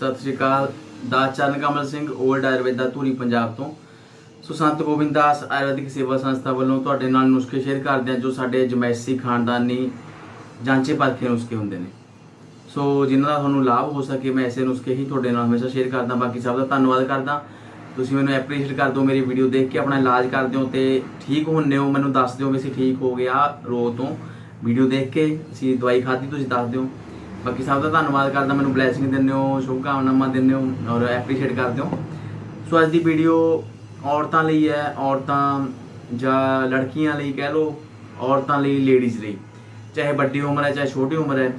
ਸਤਿ ਸ਼੍ਰੀ ਅਕਾਲ। ਦਾਸ ਚਰਨ ਕਮਲ ਸਿੰਘ 올ਡ ਆਯੁਰਵੇਦਾ ਧੂਰੀ ਪੰਜਾਬ ਤੋਂ। ਸੋ ਸੰਤ ਗੋਬਿੰਦ ਦਾਸ ਆਯੁਰਵੈਦਿਕ ਸੇਵਾ ਸੰਸਥਾ ਵੱਲੋਂ ਤੁਹਾਡੇ ਨਾਲ ਨੁਸਖੇ ਸ਼ੇਅਰ ਕਰਦੇ ਹਾਂ, ਜੋ ਸਾਡੇ ਜਮੈਸੀ, ਖਾਨਦਾਨੀ ਜਾਂਚੇ ਪਰਖੇ ਨੁਸਖੇ ਹੁੰਦੇ ਨੇ। ਸੋ ਜਿਨ੍ਹਾਂ ਦਾ ਤੁਹਾਨੂੰ ਲਾਭ ਹੋ ਸਕੇ, ਮੈਂ ਐਸੇ ਨੁਸਖੇ ਹੀ ਤੁਹਾਡੇ ਨਾਲ ਹਮੇਸ਼ਾ ਸ਼ੇਅਰ ਕਰਦਾ। ਬਾਕੀ ਸਭ ਦਾ ਧੰਨਵਾਦ ਕਰਦਾ। ਤੁਸੀਂ ਮੈਨੂੰ ਐਪਰੀਸ਼ੀਏਟ ਕਰ ਦਿਓ ਮੇਰੀ ਵੀਡੀਓ ਦੇਖ ਕੇ ਆਪਣਾ ਇਲਾਜ ਕਰਦੇ ਹੋ ਤੇ ਠੀਕ ਹੁੰਨੇ ਹੋ। ਮੈਨੂੰ ਦੱਸ ਦਿਓ ਵੀ ਅਸੀਂ ਠੀਕ ਹੋ ਗਿਆ ਰੋਗ ਤੋਂ। ਵੀਡੀਓ ਦੇਖ ਕੇ ਅਸੀਂ ਦਵਾਈ ਖਾਧੀ, ਤੁਸੀਂ ਦੱਸ ਦਿਓ। ਬਾਕੀ ਸਭ ਦਾ ਧੰਨਵਾਦ ਕਰਦਾ, ਮੈਨੂੰ ਬਲੇਸਿੰਗ ਦਿੰਦੇ ਹੋ, ਸ਼ੁਭਕਾਮਨਾਵਾਂ ਦਿੰਦੇ ਹੋ ਔਰ ਐਪਰੀਸ਼ੀਏਟ ਕਰਦੇ ਹੋ। ਸੋ ਅੱਜ ਦੀ ਵੀਡੀਓ ਔਰਤਾਂ ਲਈ ਹੈ, ਔਰਤਾਂ ਜਾਂ ਲੜਕੀਆਂ ਲਈ ਕਹਿ ਲਓ, ਔਰਤਾਂ ਲਈ ਲੇਡੀਜ਼ ਲਈ। ਚਾਹੇ ਵੱਡੀ ਉਮਰ ਹੈ, ਚਾਹੇ ਛੋਟੀ ਉਮਰ ਹੈ,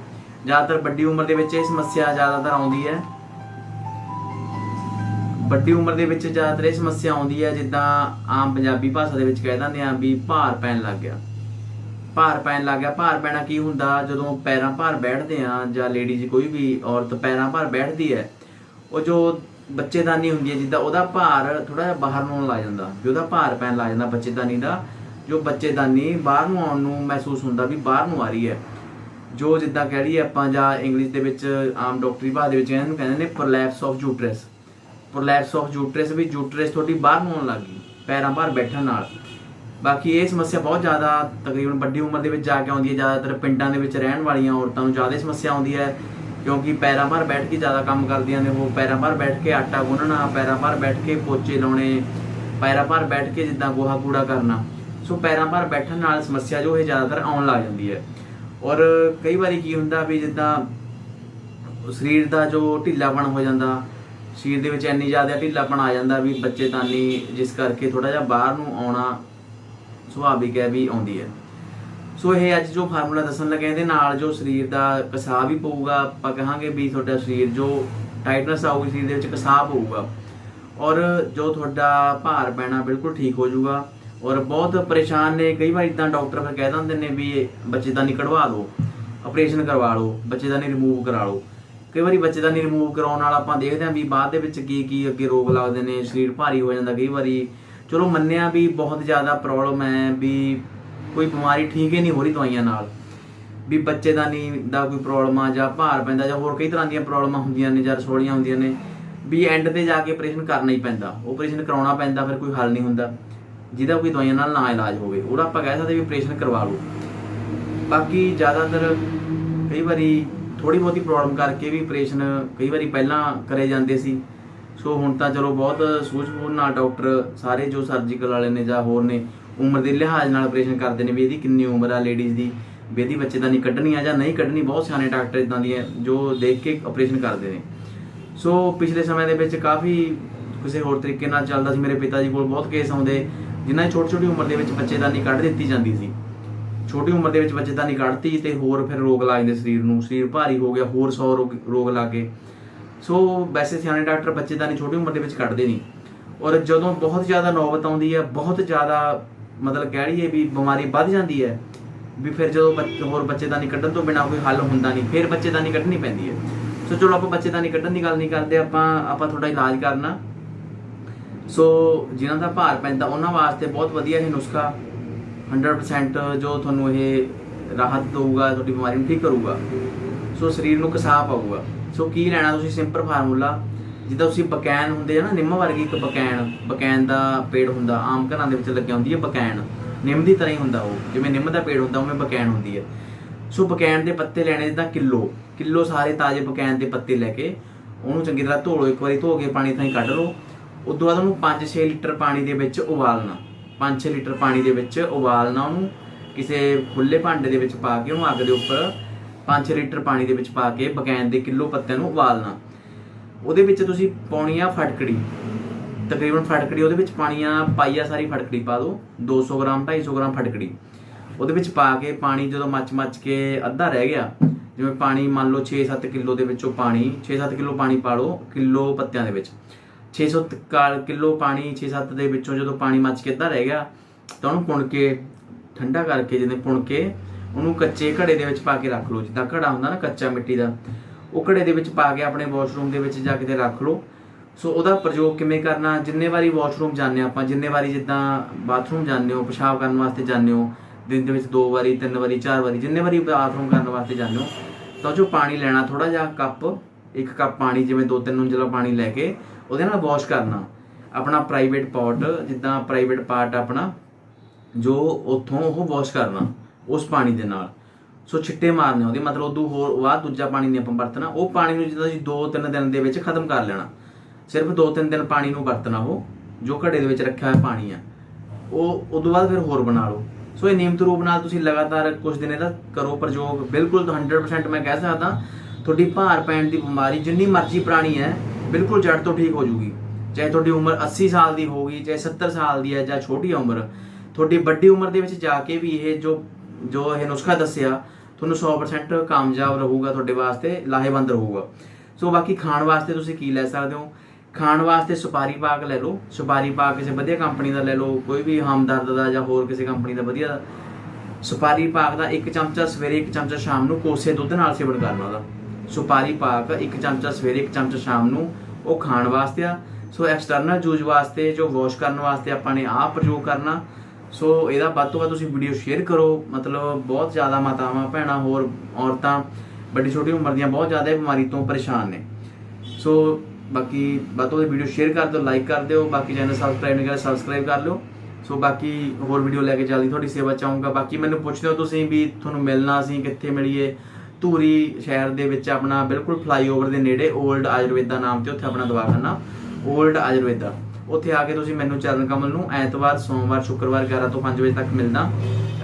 ਜ਼ਿਆਦਾਤਰ ਵੱਡੀ ਉਮਰ ਦੇ ਵਿੱਚ ਇਹ ਸਮੱਸਿਆ ਜ਼ਿਆਦਾਤਰ ਆਉਂਦੀ ਹੈ। ਵੱਡੀ ਉਮਰ ਦੇ ਵਿੱਚ ਜ਼ਿਆਦਾਤਰ ਇਹ ਸਮੱਸਿਆ ਆਉਂਦੀ ਹੈ, ਜਿੱਦਾਂ ਆਮ ਪੰਜਾਬੀ ਭਾਸ਼ਾ ਦੇ ਵਿੱਚ ਕਹਿ ਦਿੰਦੇ ਆ ਵੀ ਭਾਰ ਪੈਣ ਲੱਗ ਗਿਆ। ਭਾਰ ਪੈਣ ਲੱਗ ਗਿਆ। ਭਾਰ ਪੈਣਾ ਕੀ ਹੁੰਦਾ? ਜਦੋਂ ਪੈਰਾਂ ਭਾਰ ਬੈਠਦੇ ਆ ਜਾਂ ਲੇਡੀਜ਼ ਕੋਈ ਵੀ ਔਰਤ ਪੈਰਾਂ ਭਾਰ ਬੈਠਦੀ ਹੈ, ਉਹ ਜੋ ਬੱਚੇਦਾਨੀ ਹੁੰਦੀ ਹੈ ਜਿੱਦਾਂ ਉਹਦਾ ਭਾਰ ਥੋੜਾ ਜਿਹਾ ਬਾਹਰ ਨੂੰ ਆਉਣ ਲੱਗ ਜਾਂਦਾ। ਵੀ ਉਹਦਾ ਭਾਰ ਪੈਣ ਲੱਗ ਜਾਂਦਾ ਬੱਚੇਦਾਨੀ ਦਾ, ਜੋ ਬੱਚੇਦਾਨੀ ਬਾਹਰ ਨੂੰ ਆਉਣ ਨੂੰ ਮਹਿਸੂਸ ਹੁੰਦਾ ਵੀ ਬਾਹਰ ਨੂੰ ਆ ਰਹੀ ਹੈ। ਜੋ ਜਿੱਦਾਂ ਕਹਿ ਲਈਏ ਆਪਾਂ ਜਾਂ ਇੰਗਲਿਸ਼ ਦੇ ਵਿੱਚ ਆਮ ਡਾਕਟਰੀ ਭਾਸ਼ਾ ਦੇ ਵਿੱਚ ਇਹਨੂੰ ਕਹਿੰਦੇ ਨੇ prolapse of uterus prolapse of uterus we uterus ਤੁਹਾਡੀ ਬਾਹਰ ਨੂੰ ਆਉਣ ਲੱਗ ਗਈ, ਪੈਰਾਂ ਭਾਰ ਬੈਠਣ ਨਾਲ। ਬਾਕੀ ਇਹ ਸਮੱਸਿਆ ਬਹੁਤ ਜ਼ਿਆਦਾ ਤਕਰੀਬਨ ਵੱਡੀ ਉਮਰ ਦੇ ਵਿੱਚ ਜਾ ਕੇ ਆਉਂਦੀ ਹੈ, ਜ਼ਿਆਦਾਤਰ ਪਿੰਡਾਂ ਦੇ ਵਿੱਚ ਰਹਿਣ ਵਾਲੀਆਂ ਔਰਤਾਂ ਨੂੰ ਜ਼ਿਆਦਾ ਸਮੱਸਿਆ ਆਉਂਦੀ ਹੈ, ਕਿਉਂਕਿ ਪੈਰਾਂ ਭਾਰ ਬੈਠ ਕੇ ਜ਼ਿਆਦਾ ਕੰਮ ਕਰਦੀਆਂ ਨੇ ਉਹ, ਪੈਰਾਂ ਭਾਰ ਬੈਠ ਕੇ ਆਟਾ ਗੁੰਨਣਾ, ਪੈਰਾਂ ਭਾਰ ਬੈਠ ਕੇ ਪੋਚੇ ਲਾਉਣੇ, ਪੈਰਾਂ ਭਾਰ ਬੈਠ ਕੇ ਜਿੱਦਾਂ ਗੋਹਾ ਕੂੜਾ ਕਰਨਾ। ਸੋ ਪੈਰਾਂ ਭਾਰ ਬੈਠਣ ਨਾਲ ਸਮੱਸਿਆ ਜੋ ਇਹ ਜ਼ਿਆਦਾਤਰ ਆਉਣ ਲੱਗ ਜਾਂਦੀ ਹੈ। ਔਰ ਕਈ ਵਾਰੀ ਕੀ ਹੁੰਦਾ ਵੀ ਜਿੱਦਾਂ ਸਰੀਰ ਦਾ ਜੋ ਢਿੱਲਾਪਣ ਹੋ ਜਾਂਦਾ, ਸਰੀਰ ਦੇ ਵਿੱਚ ਇੰਨੀ ਜ਼ਿਆਦਾ ਢਿੱਲਾਪਣ ਆ ਜਾਂਦਾ ਵੀ ਬੱਚੇਦਾਨੀ ਜਿਸ ਕਰਕੇ ਥੋੜਾ ਜਿਹਾ ਬਾਹਰ ਨੂੰ ਆਉਣਾ ਸੁਭਾਵਿਕ ਹੈ ਵੀ ਆਉਂਦੀ ਹੈ। ਸੋ ਇਹ ਅੱਜ ਜੋ ਫਾਰਮੂਲਾ ਦੱਸਣ ਲੱਗੇ ਇਹਦੇ ਨਾਲ ਜੋ ਸਰੀਰ ਦਾ ਕਸਾਵ ਵੀ ਪਊਗਾ, ਆਪਾਂ ਕਹਾਂਗੇ ਵੀ ਤੁਹਾਡਾ ਸਰੀਰ ਜੋ ਟਾਈਟਨੈਸ ਆਊਗੀ, ਸਰੀਰ ਦੇ ਵਿੱਚ ਕਸਾਵ ਪਊਗਾ। ਔਰ ਜੋ ਤੁਹਾਡਾ ਭਾਰ ਪੈਣਾ ਬਿਲਕੁਲ ਠੀਕ ਹੋ ਜਾਊਗਾ। ਔਰ ਬਹੁਤ ਪਰੇਸ਼ਾਨ ਨੇ, ਕਈ ਵਾਰ ਇਦਾਂ ਡਾਕਟਰ ਫਿਰ ਕਹਿ ਦਿੰਦੇ ਨੇ ਵੀ ਬੱਚੇ ਦਾ ਨਹੀਂ ਕਢਵਾ ਲਓ, ਆਪਰੇਸ਼ਨ ਕਰਵਾ ਲਓ ਨਹੀਂ ਰਿਮੂਵ ਕਰਾ ਲਓ। ਕਈ ਵਾਰੀ ਬੱਚੇ ਦਾ ਨਹੀਂ ਰਿਮੂਵ ਕਰਾਉਣ ਨਾਲ ਆਪਾਂ ਦੇਖਦੇ ਹਾਂ ਵੀ ਬਾਅਦ ਦੇ ਵਿੱਚ ਕੀ ਕੀ ਅੱਗੇ ਰੋਗ ਲੱਗਦੇ ਨੇ, ਸਰੀਰ ਭਾਰੀ ਹੋ ਜਾਂਦਾ, ਕਈ ਵਾਰੀ ਚਲੋ ਮੰਨਿਆ ਵੀ ਬਹੁਤ ਜ਼ਿਆਦਾ ਪ੍ਰੋਬਲਮ ਹੈ ਵੀ ਕੋਈ ਬਿਮਾਰੀ ਠੀਕ ਹੀ ਨਹੀਂ ਹੋ ਰਹੀ ਦਵਾਈਆਂ ਨਾਲ। ਵੀ ਬੱਚੇਦਾਨੀ ਦਾ ਕੋਈ ਪ੍ਰੋਬਲਮ ਆ ਜਾਂ ਭਾਰ ਪੈਂਦਾ ਜਾਂ ਹੋਰ ਕਈ ਤਰ੍ਹਾਂ ਦੀਆਂ ਪ੍ਰੋਬਲਮਾਂ ਹੁੰਦੀਆਂ ਨੇ ਜਾਂ ਰਸੋਲੀਆਂ ਹੁੰਦੀਆਂ ਨੇ, ਵੀ ਐਂਡ ਤੇ ਜਾ ਕੇ ਆਪਰੇਸ਼ਨ ਕਰਨਾ ਹੀ ਪੈਂਦਾ। ਆਪਰੇਸ਼ਨ ਕਰਾਉਣਾ ਪੈਂਦਾ, ਫਿਰ ਕੋਈ ਹੱਲ ਨਹੀਂ ਹੁੰਦਾ। ਜਿਹਦਾ ਕੋਈ ਦਵਾਈਆਂ ਨਾਲ ਨਾ ਇਲਾਜ ਹੋਵੇ, ਉਹਦਾ ਆਪਾਂ ਕਹਿ ਸਕਦੇ ਵੀ ਆਪਰੇਸ਼ਨ ਕਰਵਾ ਲਓ। ਬਾਕੀ ਜ਼ਿਆਦਾਤਰ ਕਈ ਵਾਰੀ ਥੋੜੀ ਬਹੁਤੀ ਪ੍ਰੋਬਲਮ ਕਰਕੇ ਵੀ ਆਪਰੇਸ਼ਨ ਕਈ ਵਾਰੀ ਪਹਿਲਾਂ ਕਰੇ ਜਾਂਦੇ ਸੀ। ਸੋ ਹੁਣ ਤਾਂ ਚਲੋ ਬਹੁਤ ਸੂਝ-ਬੂਝ ਨਾਲ ਡਾਕਟਰ ਸਾਰੇ ਜੋ ਸਰਜੀਕਲ ਵਾਲੇ ਨੇ ਜਾਂ ਹੋਰ ਨੇ, ਉਮਰ ਦੇ ਲਿਹਾਜ਼ ਨਾਲ ਆਪਰੇਸ਼ਨ ਕਰਦੇ ਨੇ ਵੀ ਇਹਦੀ ਕਿੰਨੀ ਉਮਰ ਆ ਲੇਡੀਜ਼ ਦੀ, ਵੀ ਇਹਦੀ ਬੱਚੇ ਦਾ ਨਹੀਂ ਕੱਢਣੀ ਆ ਜਾਂ ਨਹੀਂ ਕੱਢਣੀ, ਬਹੁਤ ਸਿਆਣੇ ਡਾਕਟਰ ਇਦਾਂ ਦੀਆਂ ਜੋ ਦੇਖ ਕੇ ਆਪਰੇਸ਼ਨ ਕਰਦੇ ਨੇ। ਸੋ ਪਿਛਲੇ ਸਮੇਂ ਦੇ ਵਿੱਚ ਕਾਫੀ ਕਿਸੇ ਹੋਰ ਤਰੀਕੇ ਨਾਲ ਚੱਲਦਾ ਸੀ, ਮੇਰੇ ਪਿਤਾ ਜੀ ਕੋਲ ਬਹੁਤ ਕੇਸ ਆਉਂਦੇ, ਜਿਨ੍ਹਾਂ ਦੀ ਛੋਟੀ ਛੋਟੀ ਉਮਰ ਦੇ ਵਿੱਚ ਬੱਚੇਦਾਨੀ ਕੱਢ ਦਿੱਤੀ ਜਾਂਦੀ ਸੀ। ਛੋਟੀ ਉਮਰ ਦੇ ਵਿੱਚ ਬੱਚੇਦਾਨੀ ਕੱਢਤੀ ਤੇ ਹੋਰ ਫਿਰ ਰੋਗ ਲੱਗ ਜਾਂਦੇ ਸਰੀਰ ਨੂੰ, ਸਰੀਰ ਭਾਰੀ ਹੋ ਗਿਆ, ਹੋਰ 100 ਰੋਗ ਰੋਗ ਲੱਗ ਗਏ। ਸੋ ਵੈਸੇ ਸਿਆਣੇ ਡਾਕਟਰ ਬੱਚੇ ਦਾ ਨਹੀਂ, ਛੋਟੀ ਉਮਰ ਦੇ ਵਿੱਚ ਕੱਢਦੇ ਨਹੀਂ। ਔਰ ਜਦੋਂ ਬਹੁਤ ਜ਼ਿਆਦਾ ਨੌਬਤ ਆਉਂਦੀ ਹੈ, ਬਹੁਤ ਜ਼ਿਆਦਾ ਮਤਲਬ ਕਹਿ ਲਈਏ ਵੀ ਬਿਮਾਰੀ ਵੱਧ ਜਾਂਦੀ ਹੈ, ਵੀ ਫਿਰ ਜਦੋਂ ਬੱਚ- ਹੋਰ ਨਹੀਂ ਕੱਢਣ ਤੋਂ ਬਿਨਾ ਕੋਈ ਹੱਲ ਹੁੰਦਾ ਨਹੀਂ, ਫਿਰ ਬੱਚੇ ਦਾ ਨਹੀਂ ਕੱਢਣੀ ਪੈਂਦੀ ਹੈ। ਸੋ ਚਲੋ ਆਪਾਂ ਬੱਚੇ ਦਾ ਨਹੀਂ ਕੱਢਣ ਦੀ ਗੱਲ ਨਹੀਂ ਕਰਦੇ, ਆਪਾਂ ਆਪਾਂ ਤੁਹਾਡਾ ਇਲਾਜ ਕਰਨਾ। ਸੋ ਜਿਨ੍ਹਾਂ ਦਾ ਭਾਰ ਪੈਂਦਾ, ਉਹਨਾਂ ਵਾਸਤੇ ਬਹੁਤ ਵਧੀਆ ਇਹ ਨੁਸਖਾ 100% ਜੋ ਤੁਹਾਨੂੰ ਇਹ ਰਾਹਤ ਦੇਊਗਾ, ਤੁਹਾਡੀ ਬਿਮਾਰੀ ਨੂੰ ਠੀਕ ਕਰੂਗਾ। ਸੋ ਸਰੀਰ ਨੂੰ ਕਸਾ ਪਾਊਗਾ। ਸੋ ਕੀ ਲੈਣਾ ਤੁਸੀਂ? ਸਿੰਪਲ ਫਾਰਮੂਲਾ ਜਿੱਦਾਂ ਤੁਸੀਂ ਬਕੈਨ ਹੁੰਦੇ ਆ ਨਾ, ਨਿੰਮ ਵਰਗੀ ਇੱਕ ਬਕੈਨ ਬਕੈਨ ਦਾ ਪੇੜ ਹੁੰਦਾ, ਆਮ ਘਰਾਂ ਦੇ ਵਿੱਚ ਲੱਗਿਆ ਹੁੰਦੀ ਹੈ ਬਕੈਨ। ਨਿੰਮ ਦੀ ਤਰ੍ਹਾਂ ਹੀ ਹੁੰਦਾ ਉਹ, ਜਿਵੇਂ ਨਿੰਮ ਦਾ ਪੇੜ ਹੁੰਦਾ, ਉਵੇਂ ਬਕੈਨ ਹੁੰਦੀ ਹੈ। ਸੋ ਬਕੈਨ ਦੇ ਪੱਤੇ ਲੈਣੇ ਜਿੱਦਾਂ ਕਿਲੋ ਕਿਲੋ ਸਾਰੇ ਤਾਜ਼ੇ ਬਕੈਨ ਦੇ ਪੱਤੇ ਲੈ ਕੇ ਉਹਨੂੰ ਚੰਗੀ ਤਰ੍ਹਾਂ ਧੋ ਲਓ, ਇੱਕ ਵਾਰੀ ਧੋ ਕੇ ਪਾਣੀ ਥਾਂ ਕੱਢ ਲਓ। ਉਸ ਤੋਂ ਬਾਅਦ ਉਹਨੂੰ 5-6 ਲੀਟਰ ਪਾਣੀ ਦੇ ਵਿੱਚ ਉਬਾਲਣਾ 5-6 ਲੀਟਰ ਪਾਣੀ ਦੇ ਵਿੱਚ ਉਬਾਲਣਾ ਉਹਨੂੰ, ਕਿਸੇ ਖੁੱਲੇ ਭਾਂਡੇ ਦੇ ਵਿੱਚ ਪਾ ਕੇ ਉਹਨੂੰ ਅੱਗ ਦੇ ਉੱਪਰ 5-6 ਲੀਟਰ ਪਾਣੀ ਦੇ ਵਿੱਚ ਪਾ ਕੇ ਬਕੈਨ ਦੇ ਕਿਲੋ ਪੱਤਿਆਂ ਨੂੰ ਉਬਾਲਣਾ। ਉਹਦੇ ਵਿੱਚ ਤੁਸੀਂ ਪਾਉਣੀ ਆ ਫਟਕੜੀ। ਤਕਰੀਬਨ ਫਟਕੜੀ, ਉਹਦੇ ਵਿੱਚ ਪਾਣੀ ਆ ਪਾਈਆ ਸਾਰੀ ਫਟਕੜੀ ਪਾ ਦਿਓ 200 ਗ੍ਰਾਮ 250 ਗ੍ਰਾਮ ਫਟਕੜੀ। ਉਹਦੇ ਵਿੱਚ ਪਾ ਕੇ ਪਾਣੀ ਜਦੋਂ ਮੱਚ-ਮੱਚ ਕੇ ਅੱਧਾ ਰਹਿ ਗਿਆ, ਜਿਵੇਂ ਪਾਣੀ ਮੰਨ ਲਓ 6-7 ਕਿਲੋ ਦੇ ਵਿੱਚੋਂ ਪਾਣੀ 6-7 ਕਿਲੋ ਪਾਣੀ ਪਾ ਲਓ ਕਿਲੋ ਪੱਤਿਆਂ ਦੇ ਵਿੱਚ। 600 ਕਿਲੋ ਪਾਣੀ 6-7 ਦੇ ਵਿੱਚੋਂ ਜਦੋਂ ਪਾਣੀ ਮੱਚ ਕੇ ਅੱਧਾ ਰਹਿ ਗਿਆ, ਤਾਂ ਉਹਨੂੰ ਪੁਣ ਕੇ, ਠੰਡਾ ਕਰਕੇ ਜਿਹਨੇ ਪੁਣ ਕੇ ਉਹਨੂੰ ਕੱਚੇ ਘੜੇ ਦੇ ਵਿੱਚ ਪਾ ਕੇ ਰੱਖ ਲਓ, ਜਿੱਦਾਂ ਘੜਾ ਹੁੰਦਾ ਨਾ ਕੱਚਾ ਮਿੱਟੀ ਦਾ, ਉਹ ਘੜੇ ਦੇ ਵਿੱਚ ਪਾ ਕੇ ਆਪਣੇ ਵਾਸ਼ਰੂਮ ਦੇ ਵਿੱਚ ਜਾ ਕੇ ਰੱਖ ਲਓ। ਸੋ ਉਹਦਾ ਪ੍ਰਯੋਗ ਕਿਵੇਂ ਕਰਨਾ? ਜਿੰਨੇ ਵਾਰੀ ਵਾਸ਼ਰੂਮ ਜਾਂਦੇ ਹਾਂ ਆਪਾਂ, ਜਿੰਨੇ ਵਾਰੀ ਜਿੱਦਾਂ ਬਾਥਰੂਮ ਜਾਂਦੇ ਹੋ, ਪਿਸ਼ਾਬ ਕਰਨ ਵਾਸਤੇ ਜਾਂਦੇ ਹੋ, ਦਿਨ ਦੇ ਵਿੱਚ ਦੋ ਵਾਰੀ, ਤਿੰਨ ਵਾਰੀ, ਚਾਰ ਵਾਰੀ, ਜਿੰਨੇ ਵਾਰੀ ਬਾਥਰੂਮ ਕਰਨ ਵਾਸਤੇ ਜਾਂਦੇ ਹੋ, ਤਾਂ ਜੋ ਪਾਣੀ ਲੈਣਾ ਥੋੜਾ ਜਿਹਾ ਕੱਪ, ਇੱਕ ਕੱਪ ਪਾਣੀ, ਜਿਵੇਂ ਦੋ ਤਿੰਨ ਉਂਜਲਾ ਪਾਣੀ ਲੈ ਕੇ ਉਹਦੇ ਨਾਲ ਵਾਸ਼ ਕਰਨਾ। ਆਪਣਾ ਪ੍ਰਾਈਵੇਟ ਪਾਰਟ ਜਿੱਦਾਂ ਪ੍ਰਾਈਵੇਟ ਪਾਰਟ ਆਪਣਾ, ਜੋ ਉੱਥੋਂ ਉਹ ਵਾਸ਼ ਕਰਨਾ। ਉਸ ਪਾਣੀ ਦੇ ਨਾਲ। ਸੋ ਛਿੱਟੇ ਮਾਰਨੇ ਉਹਦੇ ਮਤਲਬ ਉਦੋਂ ਹੋਰ ਬਾਅਦ ਦੂਜਾ ਪਾਣੀ ਨਹੀਂ ਆਪਾਂ ਵਰਤਣਾ, ਉਹ ਪਾਣੀ ਨੂੰ ਜਿੱਦਾਂ ਅਸੀਂ 2-3 ਦਿਨ ਦੇ ਵਿੱਚ ਖਤਮ ਕਰ ਲੈਣਾ। ਸਿਰਫ 2-3 ਦਿਨ ਪਾਣੀ ਨੂੰ ਵਰਤਣਾ ਉਹ, ਜੋ ਘੜੇ ਦੇ ਵਿੱਚ ਰੱਖਿਆ ਹੋਇਆ ਪਾਣੀ ਆ। ਉਹ, ਉਦੋਂ ਬਾਅਦ ਫਿਰ ਹੋਰ ਬਣਾ ਲਓ। ਸੋ ਇਹ ਨਿਯਮਤ ਰੂਪ ਨਾਲ ਤੁਸੀਂ ਲਗਾਤਾਰ ਕੁਝ ਦਿਨ ਇਹਦਾ ਕਰੋ ਪ੍ਰਯੋਗ। ਬਿਲਕੁਲ ਤਾਂ 100% ਮੈਂ ਕਹਿ ਸਕਦਾ, ਤੁਹਾਡੀ ਭਾਰ ਪੈਣ ਦੀ ਬਿਮਾਰੀ ਜਿੰਨੀ ਮਰਜ਼ੀ ਪੁਰਾਣੀ ਹੈ, ਬਿਲਕੁਲ ਜੜ ਤੋਂ ਠੀਕ ਹੋ ਜੂਗੀ। ਚਾਹੇ ਤੁਹਾਡੀ ਉਮਰ 80 ਸਾਲ ਦੀ ਹੋਗੀ ਚਾਹੇ 70 ਸਾਲ ਦੀ ਹੈ ਜਾਂ ਛੋਟੀ ਉਮਰ। ਤੁਹਾਡੀ ਵੱਡੀ ਉਮਰ ਦੇ ਵਿੱਚ ਜਾ ਕੇ ਵੀ ਇਹ ਜੋ ਜੋ ਇਹ ਨੁਸਖਾ ਦੱਸਿਆ, ਤੁਹਾਨੂੰ 100% ਕਾਮਯਾਬ ਰਹੂਗਾ ਤੁਹਾਡੇ ਵਾਸਤੇ, ਲਾਹੇਵੰਦ ਰਹੂਗਾ। ਸੋ ਬਾਕੀ ਖਾਣ ਵਾਸਤੇ ਤੁਸੀਂ ਕੀ ਲੈ ਸਕਦੇ ਹੋ? ਖਾਣ ਵਾਸਤੇ ਸੁਪਾਰੀ ਪਾਕ ਲੈ ਲਓ। ਸੁਪਾਰੀ ਪਾਕ ਕਿਸੇ ਵਧੀਆ ਕੰਪਨੀ ਦਾ ਲੈ ਲਓ, ਕੋਈ ਵੀ ਹਮਦਰਦ ਦਾ ਜਾਂ ਹੋਰ ਕਿਸੇ ਕੰਪਨੀ ਦਾ ਵਧੀਆ। ਸੁਪਾਰੀ ਪਾਕ ਦਾ ਇੱਕ ਚਮਚਾ ਸਵੇਰੇ ਇੱਕ ਚਮਚਾ ਸ਼ਾਮ ਨੂੰ ਕੋਸੇ ਦੁੱਧ ਨਾਲ ਸੇਵਨ ਕਰਨਾ ਉਹਦਾ ਸੁਪਾਰੀ ਪਾਕ ਇੱਕ ਚਮਚਾ ਸਵੇਰੇ ਇੱਕ ਚਮਚਾ ਸ਼ਾਮ ਨੂੰ ਉਹ ਖਾਣ ਵਾਸਤੇ ਆ। ਸੋ ਐਕਸਟਰਨਲ ਯੂਜ਼ ਵਾਸਤੇ, ਜੋ ਵਾਸ਼ ਕਰਨ ਵਾਸਤੇ ਆਪਾਂ ਨੇ ਆਹ ਪ੍ਰਯੋਗ ਕਰਨਾ। ਸੋ ਇਹਦਾ ਵੱਧ ਤੋਂ ਵੱਧ ਤੁਸੀਂ ਵੀਡੀਓ ਸ਼ੇਅਰ ਕਰੋ। ਮਤਲਬ ਬਹੁਤ ਜ਼ਿਆਦਾ ਮਾਤਾਵਾਂ, ਭੈਣਾਂ ਹੋਰ ਔਰਤਾਂ, ਵੱਡੀ ਛੋਟੀ ਉਮਰ ਦੀਆਂ ਬਹੁਤ ਜ਼ਿਆਦਾ ਬਿਮਾਰੀ ਤੋਂ ਪਰੇਸ਼ਾਨ ਨੇ। ਸੋ ਬਾਕੀ ਵੱਧ ਤੋਂ ਵੱਧ ਵੀਡੀਓ ਸ਼ੇਅਰ ਕਰ ਦਿਓ ਲਾਈਕ ਕਰ ਦਿਓ, ਬਾਕੀ ਚੈਨਲ ਸਬਸਕ੍ਰਾਈਬ ਨਹੀਂ ਕਰਿਆ ਸਬਸਕ੍ਰਾਈਬ ਕਰ ਲਿਓ। ਸੋ ਬਾਕੀ ਹੋਰ ਵੀਡੀਓ ਲੈ ਕੇ ਜਲਦੀ ਤੁਹਾਡੀ ਸੇਵਾ ਚਾਹੂੰਗਾ। ਬਾਕੀ ਮੈਨੂੰ ਪੁੱਛਦੇ ਹੋ ਤੁਸੀਂ ਵੀ ਤੁਹਾਨੂੰ ਮਿਲਣਾ ਅਸੀਂ ਕਿੱਥੇ ਮਿਲੀਏ? ਧੂਰੀ ਸ਼ਹਿਰ ਦੇ ਵਿੱਚ ਆਪਣਾ ਬਿਲਕੁਲ ਫਲਾਈਓਵਰ ਦੇ ਨੇੜੇ 올ਡ ਆਯੁਰਵੇਦਾ ਨਾਮ ਤੇ ਉੱਥੇ ਆਪਣਾ ਦਵਾਖਾਨਾ 올ਡ ਆਯੁਰਵੇਦਾ ਉੱਥੇ ਆ ਕੇ ਤੁਸੀਂ ਮੈਨੂੰ ਚਰਨ ਕਮਲ ਨੂੰ ਐਤਵਾਰ, ਸੋਮਵਾਰ, ਸ਼ੁੱਕਰਵਾਰ 11 ਤੋਂ 5 ਵਜੇ ਤੱਕ ਮਿਲਣਾ।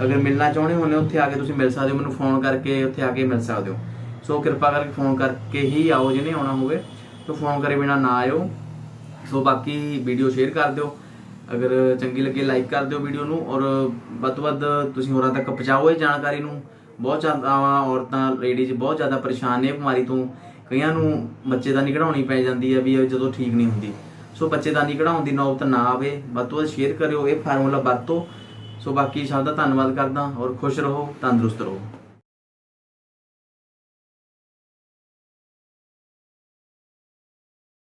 ਅਗਰ ਮਿਲਣਾ ਚਾਹੁੰਦੇ ਹੋ ਉੱਥੇ ਆ ਕੇ ਤੁਸੀਂ ਮਿਲ ਸਕਦੇ ਹੋ, ਮੈਨੂੰ ਫੋਨ ਕਰਕੇ ਉੱਥੇ ਆ ਕੇ ਮਿਲ ਸਕਦੇ ਹੋ। ਸੋ ਕਿਰਪਾ ਕਰਕੇ ਫੋਨ ਕਰਕੇ ਹੀ ਆਓ, ਜਿਹਨੇ ਆਉਣਾ ਹੋਵੇ ਸੋ ਫੋਨ ਕਰੇ ਬਿਨਾ ਨਾ ਆਇਓ। ਸੋ ਬਾਕੀ ਵੀਡੀਓ ਸ਼ੇਅਰ ਕਰ ਦਿਓ। ਅਗਰ ਚੰਗੀ ਲੱਗੇ ਲਾਈਕ ਕਰ ਦਿਓ ਵੀਡੀਓ ਨੂੰ। ਔਰ ਵੱਧ ਤੋਂ ਵੱਧ ਤੁਸੀਂ ਹੋਰਾਂ ਤੱਕ ਪਹੁੰਚਾਓ ਇਹ ਜਾਣਕਾਰੀ ਨੂੰ। ਬਹੁਤ ਜ਼ਿਆਦਾ ਔਰਤਾਂ ਲੇਡੀਜ਼ ਬਹੁਤ ਜ਼ਿਆਦਾ ਪਰੇਸ਼ਾਨ ਨੇ ਬਿਮਾਰੀ ਤੋਂ। ਕਈਆਂ ਨੂੰ ਬੱਚੇ ਬੱਚੇਦਾਨੀ ਕਢਾਉਣੀ ਪੈ ਜਾਂਦੀ ਹੈ ਵੀ ਇਹ ਜਦੋਂ ਠੀਕ ਨਹੀਂ ਹੁੰਦੀ। ਸੋ ਬੱਚੇਦਾਨੀ ਕਢਾਉਣ ਦੀ ਨੌਬਤ ਨਾ ਆਵੇ। ਵੱਧ ਤੋਂ ਵੱਧ ਸ਼ੇਅਰ ਕਰਿਓ, ਇਹ ਫਾਰਮੂਲਾ ਵਰਤੋ। ਸੋ ਬਾਕੀ ਸਭ ਦਾ ਧੰਨਵਾਦ ਕਰਦਾ ਔਰ ਖੁਸ਼ ਰਹੋ, ਤੰਦਰੁਸਤ ਰਹੋ।